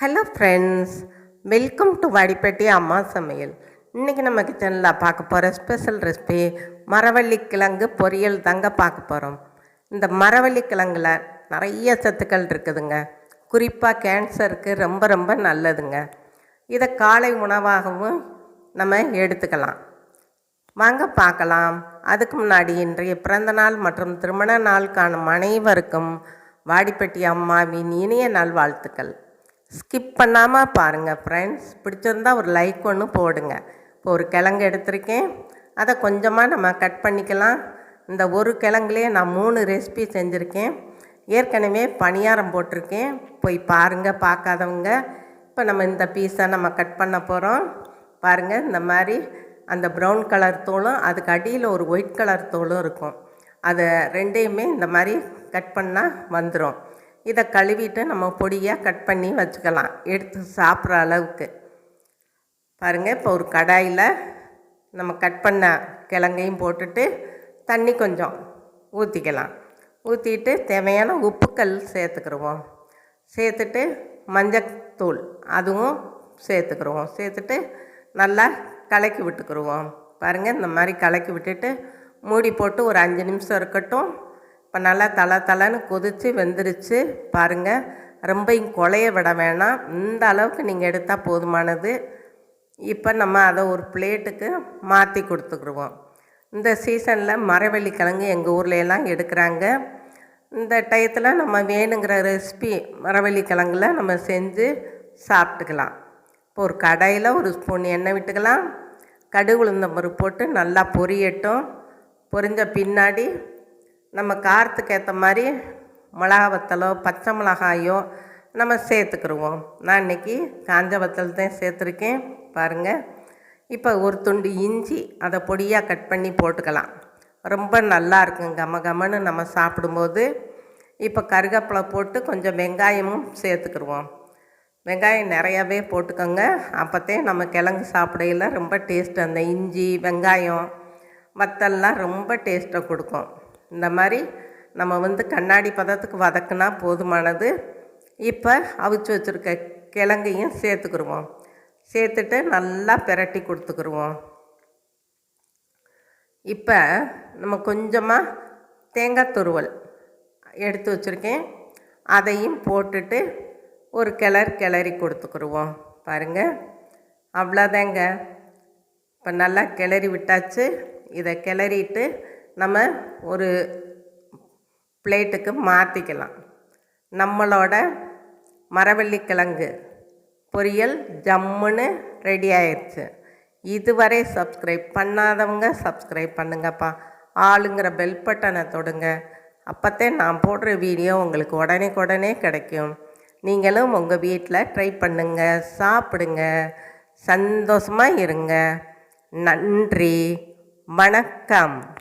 Hello friends welcome to Vadipatti அம்மா சமையல் இன்றைக்கி நம்ம கிச்சனில் பார்க்க போகிற ஸ்பெஷல் ரெசிபி மரவள்ளி கிழங்கு பொரியல் தாங்க பார்க்க போகிறோம் இந்த மரவள்ளி கிழங்குல நிறைய சத்துக்கள் இருக்குதுங்க குறிப்பாக கேன்சருக்கு ரொம்ப ரொம்ப நல்லதுங்க இதை காலை உணவாகவும் நம்ம எடுத்துக்கலாம் வாங்க பார்க்கலாம் அதுக்கு முன்னாடி இன்றைய பிறந்தநாள் மற்றும் திருமண நாள் காணும் அனைவருக்கும் வாடிப்பட்டி அம்மாவின் இனிய நல்வாழ்த்துக்கள் ஸ்கிப் பண்ணாமல் பாருங்கள் ஃப்ரெண்ட்ஸ் பிடிச்சிருந்தா ஒரு லைக் ஒன்று போடுங்க. இப்போ ஒரு கிழங்கு எடுத்திருக்கேன். அதை கொஞ்சமாக நம்ம கட் பண்ணிக்கலாம். இந்த ஒரு கிழங்குலேயே நான் மூணு ரெசிபி செஞ்சுருக்கேன். ஏற்கனவே பணியாரம் போட்டிருக்கேன். போய் பாருங்கள் பார்க்காதவங்க. இப்போ நம்ம இந்த பீஸை நம்ம கட் பண்ண போகிறோம் பாருங்கள் இந்த மாதிரி அந்த ப்ரௌன் கலர் தோலும் அதுக்கு அடியில் ஒரு ஒயிட் கலர் தோலும் இருக்கும். அதை ரெண்டையுமே இந்த மாதிரி கட் பண்ணால் வந்துடும் இதை கழுவிட்டு நம்ம பொடியாக கட் பண்ணி வச்சுக்கலாம். எடுத்து சாப்பிட்ற அளவுக்கு. பாருங்கள் இப்போ ஒரு கடாயில் நம்ம கட் பண்ண கிழங்கையும் போட்டுட்டு தண்ணி கொஞ்சம் ஊற்றிக்கலாம் ஊற்றிட்டு தேவையான உப்புக்கல் சேர்த்துக்கிடுவோம் சேர்த்துட்டு மஞ்சத்தூள் அதுவும் சேர்த்துக்கிடுவோம் சேர்த்துட்டு நல்லா கலக்கி விட்டுக்கிடுவோம் பாருங்கள் இந்த மாதிரி கலக்கி விட்டுட்டு மூடி போட்டு ஒரு அஞ்சு நிமிஷம் இருக்கட்டும். இப்போ நல்லா தலை தலைன்னு கொதித்து வெந்துருச்சு பாருங்கள் ரொம்பையும் குழைய விட வேணாம். இந்த அளவுக்கு நீங்கள் எடுத்தால் போதுமானது. இப்போ நம்ம அதை ஒரு பிளேட்டுக்கு மாற்றி கொடுத்துக்குருவோம் இந்த சீசனில் மரவள்ளி கிழங்கு எங்கள் ஊரில் எல்லாம் எடுக்கிறாங்க. இந்த டயத்தில் நம்ம வேணுங்கிற ரெசிபி மரவள்ளி கிழங்குல நம்ம செஞ்சு சாப்பிட்டுக்கலாம். இப்போ ஒரு கடையில் ஒரு ஸ்பூன் எண்ணெய் விட்டுக்கலாம். கடுகு உளுந்தம் போட்டு நல்லா பொரியட்டும். பொரிஞ்ச பின்னாடி நம்ம காரத்துக்கு ஏற்ற மாதிரி மிளகா வத்தலோ பச்சை மிளகாயோ நம்ம சேர்த்துக்கிருவோம். நான் இன்றைக்கி காஞ்ச வத்தல் தான் சேர்த்துருக்கேன். பாருங்கள் இப்போ ஒரு துண்டு இஞ்சி அதை பொடியாக கட் பண்ணி போட்டுக்கலாம். ரொம்ப நல்லா இருக்கும். கம கமன்னு நம்ம சாப்பிடும்போது இப்போ கருவேப்பிலை போட்டு கொஞ்சம் வெங்காயமும் சேர்த்துக்கிடுவோம் வெங்காயம் நிறையாவே போட்டுக்கோங்க. அப்போத்தே நம்ம கிழங்கு சாப்பிடையில ரொம்ப டேஸ்ட் அந்த இஞ்சி வெங்காயம் வத்தல்லாம் ரொம்ப டேஸ்ட்டை கொடுக்கும். இந்த மாதிரி நம்ம வந்து கண்ணாடி பதத்துக்கு வதக்குனா போதுமானது. இப்போ அவிச்சு வச்சுருக்க கிழங்கையும் சேர்த்துக்குருவோம். சேர்த்துட்டு நல்லா பிரட்டி கொடுத்துக்குருவோம். இப்போ நம்ம கொஞ்சமாக தேங்காய் துருவல் எடுத்து வச்சுருக்கேன். அதையும் போட்டுட்டு ஒரு கிளர் கிளறி கொடுத்துக்குருவோம். பாருங்கள் அவ்வளோதாங்க. இப்போ நல்லா கிளறி விட்டாச்சு. இதை கிளறிட்டு நம்ம ஒரு பிளேட்டுக்கு மாற்றிக்கலாம் நம்மளோட மரவள்ளிக்கிழங்கு பொரியல் ஜம்முன்னு ரெடி ஆயிடுச்சு இதுவரை சப்ஸ்கிரைப் பண்ணாதவங்க சப்ஸ்கிரைப் பண்ணுங்கப்பா. ஆளுங்கிற பெல் பட்டனை தொடுங்க. அப்போத்தே நான் போடுற வீடியோ உங்களுக்கு உடனே உடனே கிடைக்கும். நீங்களும் உங்கள் வீட்டில் ட்ரை பண்ணுங்க. சாப்பிடுங்க. சந்தோஷமாக இருங்க. நன்றி. வணக்கம்.